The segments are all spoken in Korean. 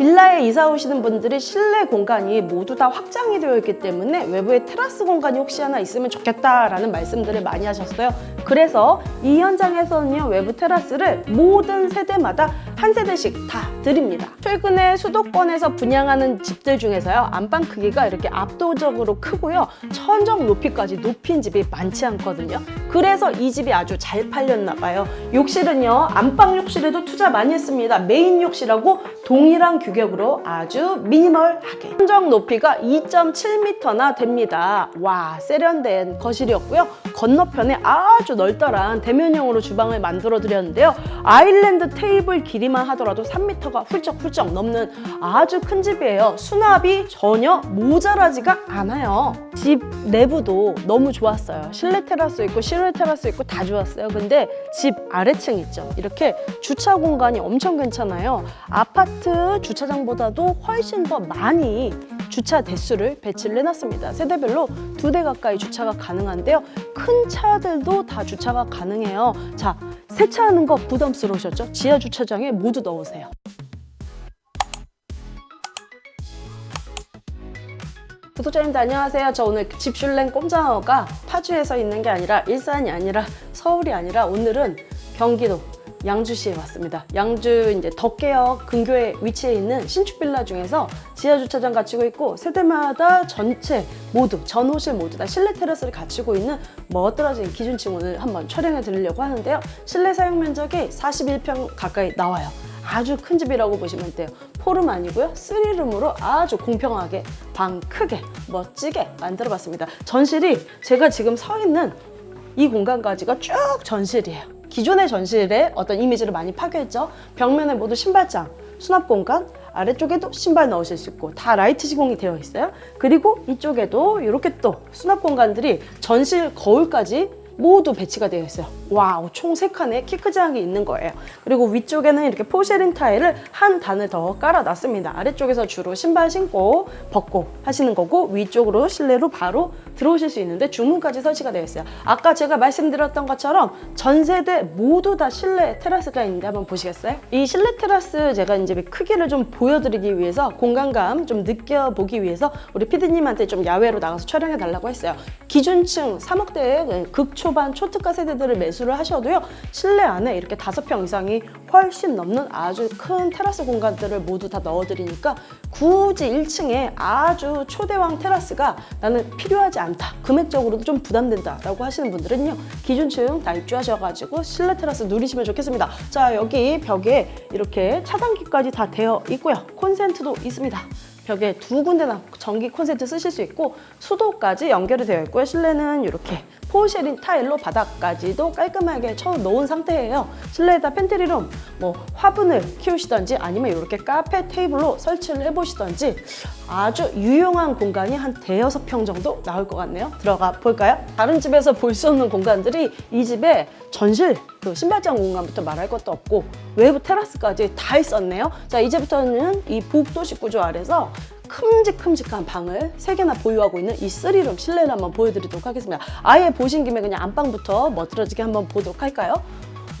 빌라에 이사 오시는 분들이 실내 공간이 모두 다 확장이 되어 있기 때문에 외부에 테라스 공간이 혹시 하나 있으면 좋겠다라는 말씀들을 많이 하셨어요. 그래서 이 현장에서는요 외부 테라스를 모든 세대마다 한 세대씩 다 드립니다. 최근에 수도권에서 분양하는 집들 중에서요 안방 크기가 이렇게 압도적으로 크고요 천정 높이까지 높인 집이 많지 않거든요. 그래서 이 집이 아주 잘 팔렸나 봐요. 욕실은요 안방 욕실에도 투자 많이 했습니다. 메인 욕실하고 동일한 규격으로 아주 미니멀하게 천정 높이가 2.7m나 됩니다. 와 세련된 거실이었고요. 건너편에 아주 널널한 대면형으로 주방을 만들어 드렸는데요. 아일랜드 테이블 길이만 하더라도 3m가 훌쩍훌쩍 넘는 아주 큰 집이에요. 수납이 전혀 모자라지가 않아요. 집 내부도 너무 좋았어요. 실내 테라스 있고 실외 테라스 있고 다 좋았어요. 근데 집 아래층 있죠. 이렇게 주차 공간이 엄청 괜찮아요. 아파트 주차장보다도 훨씬 더 많이 주차 대수를 배치를 해놨습니다. 세대별로 두 대 가까이 주차가 가능한데요. 큰 차들도 다 주차가 가능해요. 자, 세차하는 거 부담스러우셨죠? 지하 주차장에 모두 넣으세요. 구독자님들 안녕하세요. 저 오늘 집슐랭 꼼장어가 파주에서 있는 게 아니라 일산이 아니라 서울이 아니라 오늘은 경기도 양주시에 왔습니다. 양주 이제 덕계역 근교에 위치해 있는 신축 빌라 중에서 지하 주차장 갖추고 있고 세대마다 전체 모두 전호실 모두 다 실내 테라스를 갖추고 있는 멋들어진 기준층 오늘 한번 촬영해 드리려고 하는데요. 실내 사용 면적이 41평 가까이 나와요. 아주 큰 집이라고 보시면 돼요. 포룸 아니고요. 쓰리룸으로 아주 공평하게 방 크게 멋지게 만들어 봤습니다. 전실이 제가 지금 서 있는 이 공간까지가 쭉 전실이에요. 기존의 전실에 어떤 이미지를 많이 파괴했죠. 벽면에 모두 신발장, 수납 공간, 아래쪽에도 신발 넣으실 수 있고 다 라이트 시공이 되어 있어요. 그리고 이쪽에도 이렇게 또 수납 공간들이 전실 거울까지 모두 배치가 되어 있어요. 와우, 총 세칸의 키 크지 않게 있는 거예요. 그리고 위쪽에는 이렇게 포쉐린 타일을 한 단을 더 깔아놨습니다. 아래쪽에서 주로 신발 신고 벗고 하시는 거고 위쪽으로 실내로 바로 들어오실 수 있는데 중문까지 설치가 되어 있어요. 아까 제가 말씀드렸던 것처럼 전 세대 모두 다 실내 테라스가 있는데 한번 보시겠어요? 이 실내 테라스 제가 이제 크기를 좀 보여드리기 위해서 공간감 좀 느껴보기 위해서 우리 피디님한테 좀 야외로 나가서 촬영해 달라고 했어요. 기준층 3억대의 극초 반 초특가 세대들을 매수를 하셔도요 실내 안에 이렇게 다섯 평 이상이 훨씬 넘는 아주 큰 테라스 공간들을 모두 다 넣어드리니까 굳이 1층에 아주 초대왕 테라스가 나는 필요하지 않다 금액적으로도 좀 부담된다 라고 하시는 분들은요 기준층 다 입주하셔가지고 실내 테라스 누리시면 좋겠습니다. 자 여기 벽에 이렇게 차단기까지 다 되어 있고요. 콘센트도 있습니다. 벽에 두 군데나 전기 콘센트 쓰실 수 있고 수도까지 연결이 되어 있고요. 실내는 이렇게 포쉐린 타일로 바닥까지도 깔끔하게 쳐 놓은 상태예요. 실내에다 팬트리룸, 뭐 화분을 키우시던지 아니면 이렇게 카페 테이블로 설치를 해보시던지 아주 유용한 공간이 한 대여섯 평 정도 나올 것 같네요. 들어가 볼까요? 다른 집에서 볼 수 없는 공간들이 이 집에 전실, 그 신발장 공간부터 말할 것도 없고 외부 테라스까지 다 있었네요. 자 이제부터는 이 복도식 구조 아래서 큼직큼직한 방을 세개나 보유하고 있는 이 쓰리룸 실내를 한번 보여드리도록 하겠습니다. 아예 보신 김에 그냥 안방부터 멋들어지게 한번 보도록 할까요?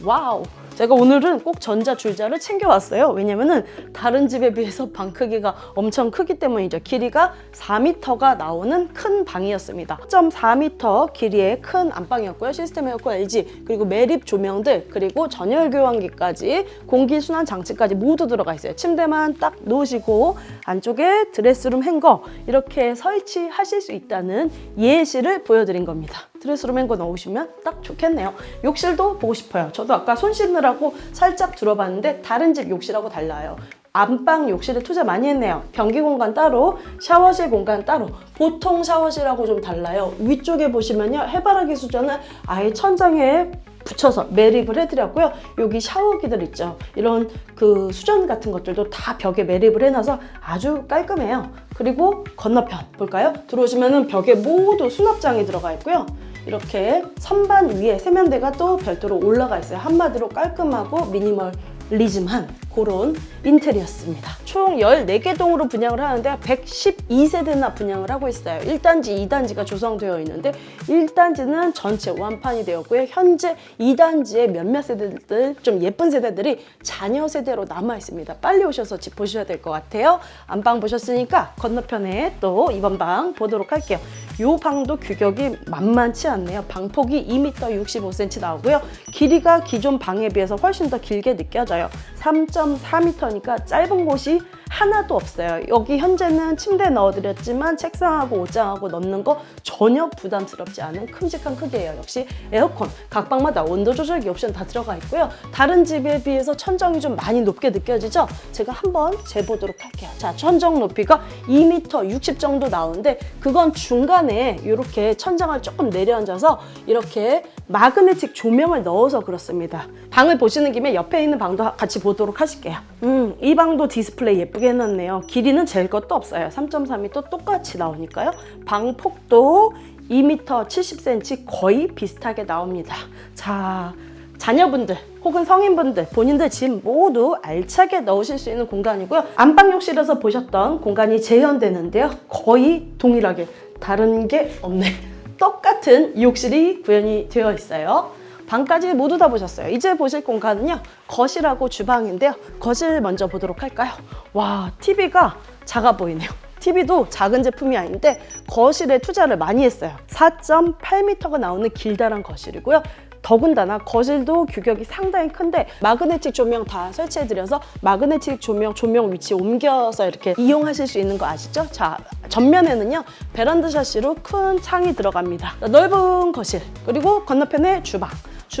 와우! 제가 오늘은 꼭 전자줄자를 챙겨왔어요. 왜냐면은 다른 집에 비해서 방 크기가 엄청 크기 때문이죠. 길이가 4m가 나오는 큰 방이었습니다. 1.4m 길이의 큰 안방이었고요. 시스템 에어컨 LG 그리고 매립 조명들 그리고 전열 교환기까지 공기 순환 장치까지 모두 들어가 있어요. 침대만 딱 놓으시고 안쪽에 드레스룸 행거 이렇게 설치하실 수 있다는 예시를 보여드린 겁니다. 드레스룸 행거 넣으시면 딱 좋겠네요. 욕실도 보고 싶어요. 저도 아까 손 씻느라고 살짝 들어봤는데 다른 집 욕실하고 달라요. 안방 욕실에 투자 많이 했네요. 변기 공간 따로, 샤워실 공간 따로. 보통 샤워실하고 좀 달라요. 위쪽에 보시면요. 해바라기 수전은 아예 천장에 붙여서 매립을 해드렸고요. 여기 샤워기들 있죠. 이런 그 수전 같은 것들도 다 벽에 매립을 해놔서 아주 깔끔해요. 그리고 건너편 볼까요? 들어오시면은 벽에 모두 수납장이 들어가 있고요. 이렇게 선반 위에 세면대가 또 별도로 올라가 있어요. 한마디로 깔끔하고 미니멀 리즘한 그런 인테리어였습니다. 총 14개 동으로 분양을 하는데 112세대나 분양을 하고 있어요. 1단지, 2단지가 조성되어 있는데 1단지는 전체 완판이 되었고요. 현재 2단지의 몇몇 세대들, 좀 예쁜 세대들이 자녀 세대로 남아 있습니다. 빨리 오셔서 집 보셔야 될 것 같아요. 안방 보셨으니까 건너편에 또 이번 방 보도록 할게요. 요 방도 규격이 만만치 않네요. 방폭이 2m 65cm 나오고요. 길이가 기존 방에 비해서 훨씬 더 길게 느껴져요. 3.4m니까 짧은 곳이 하나도 없어요. 여기 현재는 침대 넣어드렸지만 책상하고 옷장하고 넣는 거 전혀 부담스럽지 않은 큼직한 크기예요. 역시 에어컨 각 방마다 온도 조절기 옵션 다 들어가 있고요. 다른 집에 비해서 천정이 좀 많이 높게 느껴지죠? 제가 한번 재보도록 할게요. 자, 천정 높이가 2m 60 정도 나오는데 그건 중간에 이렇게 천장을 조금 내려앉아서 이렇게 마그네틱 조명을 넣어서 그렇습니다. 방을 보시는 김에 옆에 있는 방도 같이 보도록 하실게요. 음, 이 방도 디스플레이 예쁘게 해놨네요. 길이는 잴 것도 없어요. 3.3m 똑같이 나오니까요. 방 폭도 2m 70cm 거의 비슷하게 나옵니다. 자, 자녀분들 혹은 성인분들 본인들 집 모두 알차게 넣으실 수 있는 공간이고요. 안방욕실에서 보셨던 공간이 재현되는데요. 거의 동일하게 다른 게 없네. 똑같은 욕실이 구현이 되어 있어요. 방까지 모두 다 보셨어요. 이제 보실 공간은요. 거실하고 주방인데요. 거실 먼저 보도록 할까요? 와, TV가 작아 보이네요. TV도 작은 제품이 아닌데 거실에 투자를 많이 했어요. 4.8m가 나오는 길다란 거실이고요. 더군다나 거실도 규격이 상당히 큰데 마그네틱 조명 다 설치해드려서 마그네틱 조명 조명 위치 옮겨서 이렇게 이용하실 수 있는 거 아시죠? 자 전면에는요 베란다 샤시로 큰 창이 들어갑니다. 넓은 거실 그리고 건너편에 주방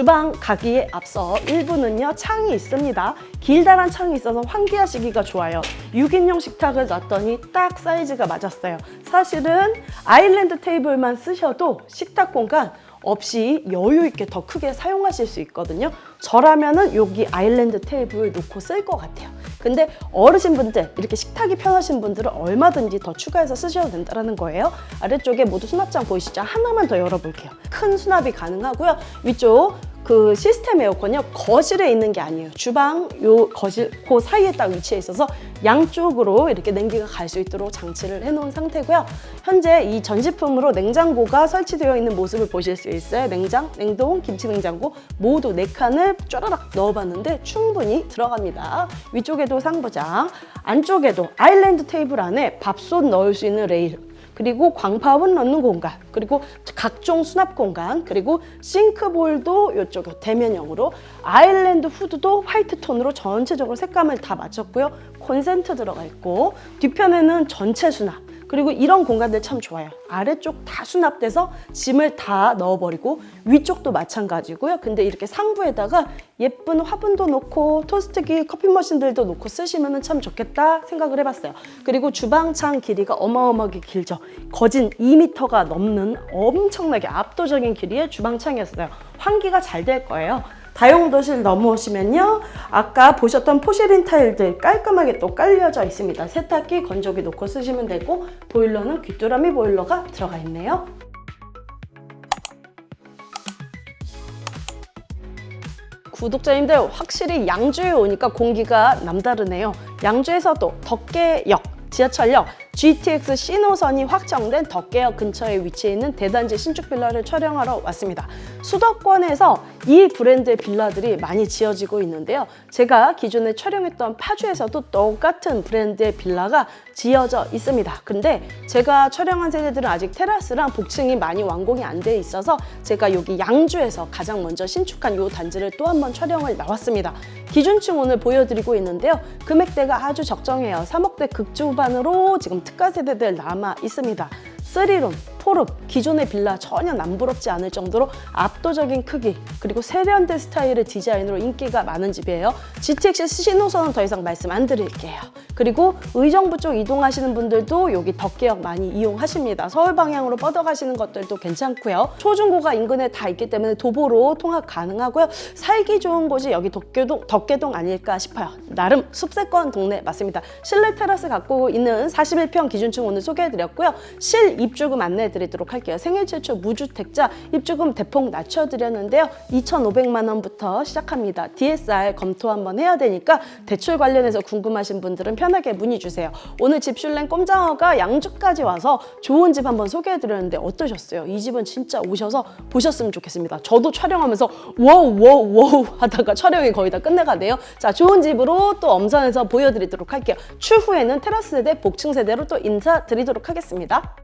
주방 가기에 앞서 1부는요 창이 있습니다. 길다란 창이 있어서 환기하시기가 좋아요. 6인용 식탁을 놨더니 딱 사이즈가 맞았어요. 사실은 아일랜드 테이블만 쓰셔도 식탁 공간 없이 여유 있게 더 크게 사용하실 수 있거든요. 저라면은 여기 아일랜드 테이블 놓고 쓸 것 같아요. 근데 어르신분들 이렇게 식탁이 편하신 분들은 얼마든지 더 추가해서 쓰셔도 된다는 거예요. 아래쪽에 모두 수납장 보이시죠? 하나만 더 열어볼게요. 큰 수납이 가능하고요. 위쪽 그 시스템 에어컨이요 거실에 있는 게 아니에요. 주방 요 거실 그 사이에 딱 위치해 있어서 양쪽으로 이렇게 냉기가 갈 수 있도록 장치를 해놓은 상태고요. 현재 이 전시품으로 냉장고가 설치되어 있는 모습을 보실 수 있어요. 냉장, 냉동, 김치 냉장고 모두 네 칸을 쫘라락 넣어봤는데 충분히 들어갑니다. 위쪽에도 상부장 안쪽에도 아일랜드 테이블 안에 밥솥 넣을 수 있는 레일 그리고 광파분 넣는 공간, 그리고 각종 수납 공간, 그리고 싱크볼도 이쪽 대면형으로 아일랜드 후드도 화이트 톤으로 전체적으로 색감을 다 맞췄고요. 콘센트 들어가 있고 뒤편에는 전체 수납. 그리고 이런 공간들 참 좋아요. 아래쪽 다 수납돼서 짐을 다 넣어버리고 위쪽도 마찬가지고요. 근데 이렇게 상부에다가 예쁜 화분도 놓고 토스트기, 커피 머신들도 놓고 쓰시면 참 좋겠다 생각을 해봤어요. 그리고 주방창 길이가 어마어마하게 길죠. 거진 2m가 넘는 엄청나게 압도적인 길이의 주방창이었어요. 환기가 잘 될 거예요. 다용도실 넘어오시면요. 아까 보셨던 포시린 타일들 깔끔하게 또 깔려져 있습니다. 세탁기, 건조기 놓고 쓰시면 되고 보일러는 귀뚜라미 보일러가 들어가 있네요. 구독자님들 확실히 양주에 오니까 공기가 남다르네요. 양주에서도 덕계역, 지하철역, GTX 신호선이 확정된 덕계역 근처에 위치해 있는 대단지 신축 빌라를 촬영하러 왔습니다. 수도권에서 이 브랜드의 빌라들이 많이 지어지고 있는데요. 제가 기존에 촬영했던 파주에서도 똑같은 브랜드의 빌라가 지어져 있습니다. 근데 제가 촬영한 세대들은 아직 테라스랑 복층이 많이 완공이 안 돼 있어서 제가 여기 양주에서 가장 먼저 신축한 이 단지를 또 한 번 촬영을 나왔습니다. 기준층 오늘 보여드리고 있는데요. 금액대가 아주 적정해요. 3억대 극초반으로 지금 특가 세대들 남아 있습니다. 3룸, 4룸, 기존의 빌라 전혀 남부럽지 않을 정도로 압도적인 크기 그리고 세련된 스타일의 디자인으로 인기가 많은 집이에요. GTX 신호선은 더 이상 말씀 안 드릴게요. 그리고 의정부 쪽 이동하시는 분들도 여기 덕계역 많이 이용하십니다. 서울 방향으로 뻗어가시는 것들도 괜찮고요. 초중고가 인근에 다 있기 때문에 도보로 통학 가능하고요. 살기 좋은 곳이 여기 덕계동, 덕계동 아닐까 싶어요. 나름 숲세권 동네 맞습니다. 실내 테라스 갖고 있는 41평 기준층 오늘 소개해드렸고요. 실 입주금 안내 드리도록 할게요. 생애 최초 무주택자 입주금 대폭 낮춰드렸는데요. 2,500만 원부터 시작합니다. DSR 검토 한번 해야 되니까 대출 관련해서 궁금하신 분들은 편하게 문의 주세요. 오늘 집슐랭 꼼장어가 양주까지 와서 좋은 집 한번 소개해 드렸는데 어떠셨어요? 이 집은 진짜 오셔서 보셨으면 좋겠습니다. 저도 촬영하면서 워우 워우 워우 하다가 촬영이 거의 다 끝내가네요. 자, 좋은 집으로 또 엄선해서 보여드리도록 할게요. 추후에는 테라스 세대, 복층 세대로 또 인사드리도록 하겠습니다.